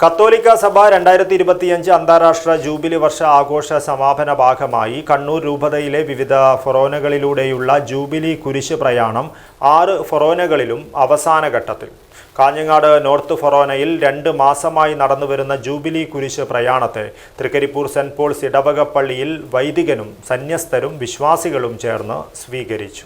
കത്തോലിക്ക സഭ രണ്ടായിരത്തി ഇരുപത്തിയഞ്ച് അന്താരാഷ്ട്ര ജൂബിലി വർഷ ആഘോഷ സമാപന ഭാഗമായി കണ്ണൂർ രൂപതയിലെ വിവിധ ഫൊറോനകളിലൂടെയുള്ള ജൂബിലി കുരിശ് പ്രയാണം ആറ് ഫൊറോനകളിലും അവസാന ഘട്ടത്തിൽ. കാഞ്ഞങ്ങാട് നോർത്ത് ഫൊറോനയിൽ രണ്ട് മാസമായി നടന്നുവരുന്ന ജൂബിലി കുരിശ് പ്രയാണത്തെ തൃക്കരിപ്പൂർ സെന്റ് പോൾസ് ഇടവകപ്പള്ളിയിൽ വൈദികനും സന്യസ്തരും വിശ്വാസികളും ചേർന്ന് സ്വീകരിച്ചു.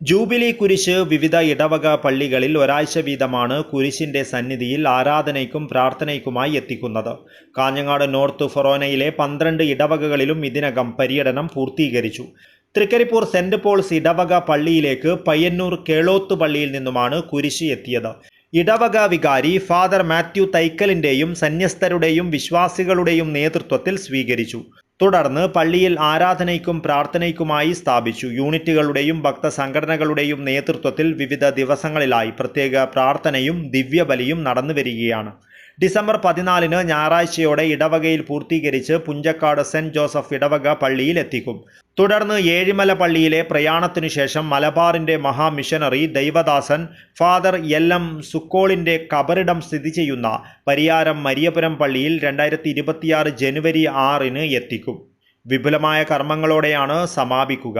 ജൂബിലി കുരിശ് വിവിധ ഇടവക പള്ളികളിൽ ഒരാഴ്ച വീതമാണ് കുരിശിന്റെ സന്നിധിയിൽ ആരാധനയ്ക്കും പ്രാർത്ഥനയ്ക്കുമായി എത്തിക്കുന്നത്. കാഞ്ഞങ്ങാട് നോർത്ത് ഫൊറോനയിലെ പന്ത്രണ്ട് ഇടവകകളിലും ഇതിനകം പര്യടനം പൂർത്തീകരിച്ചു. തൃക്കരിപ്പൂർ സെന്റ് പോൾസ് ഇടവക പള്ളിയിലേക്ക് പയ്യന്നൂർ കേളോത്ത് പള്ളിയിൽ നിന്നുമാണ് കുരിശ് എത്തിയത്. ഇടവക വികാരി ഫാദർ മാത്യു തൈക്കലിന്റെയും സന്യസ്തരുടെയും വിശ്വാസികളുടെയും നേതൃത്വത്തിൽ സ്വീകരിച്ചു. തുടർന്ന് പള്ളിയിൽ ആരാധനയ്ക്കും പ്രാർത്ഥനയ്ക്കുമായി സ്ഥാപിച്ചു. യൂണിറ്റുകളുടെയും ഭക്തസംഘടനകളുടെയും നേതൃത്വത്തിൽ വിവിധ ദിവസങ്ങളിലായി പ്രത്യേക പ്രാർത്ഥനയും ദിവ്യബലിയും നടന്നു വരികയാണ് ഡിസംബർ പതിനാലിന് ഞായറാഴ്ചയോടെ ഇടവകയിൽ പൂർത്തീകരിച്ച് പുഞ്ചക്കാട് സെന്റ് ജോസഫ് ഇടവക പള്ളിയിൽ എത്തിക്കും. തുടർന്ന് ഏഴിമല പള്ളിയിലെ പ്രയാണത്തിനു ശേഷം മലബാറിന്റെ മഹാമിഷനറി ദൈവദാസൻ ഫാദർ എൽ എം സുക്കോളിന്റെ കബറിടം സ്ഥിതി ചെയ്യുന്ന പരിയാരം മരിയപുരം പള്ളിയിൽ രണ്ടായിരത്തി ഇരുപത്തിയാറ് ജനുവരി ആറിന് എത്തിക്കും. വിപുലമായ കർമ്മങ്ങളോടെയാണ് സമാപിക്കുക.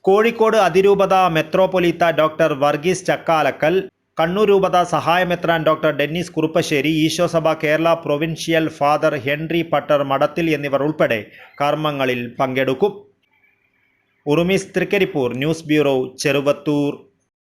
കോഴിക്കോട് അതിരൂപത മെത്രോപൊലീത്ത ഡോക്ടർ വർഗീസ് ചക്കാലക്കൽ കണ്ണൂർ രൂപത സഹായമെത്രാൻ doctor Dennis Kuruppassery ഈശോസഭ Kerala provincial father Henry Pattarumadathil എന്നിവർ ഉൾപ്പെടെ കർമ്മങ്ങളിൽ പങ്കെടുക്കും. ഉറുമിസ് തൃക്കരിപ്പൂർ ന്യൂസ് ബ്യൂറോ ചെറുവത്തൂർ.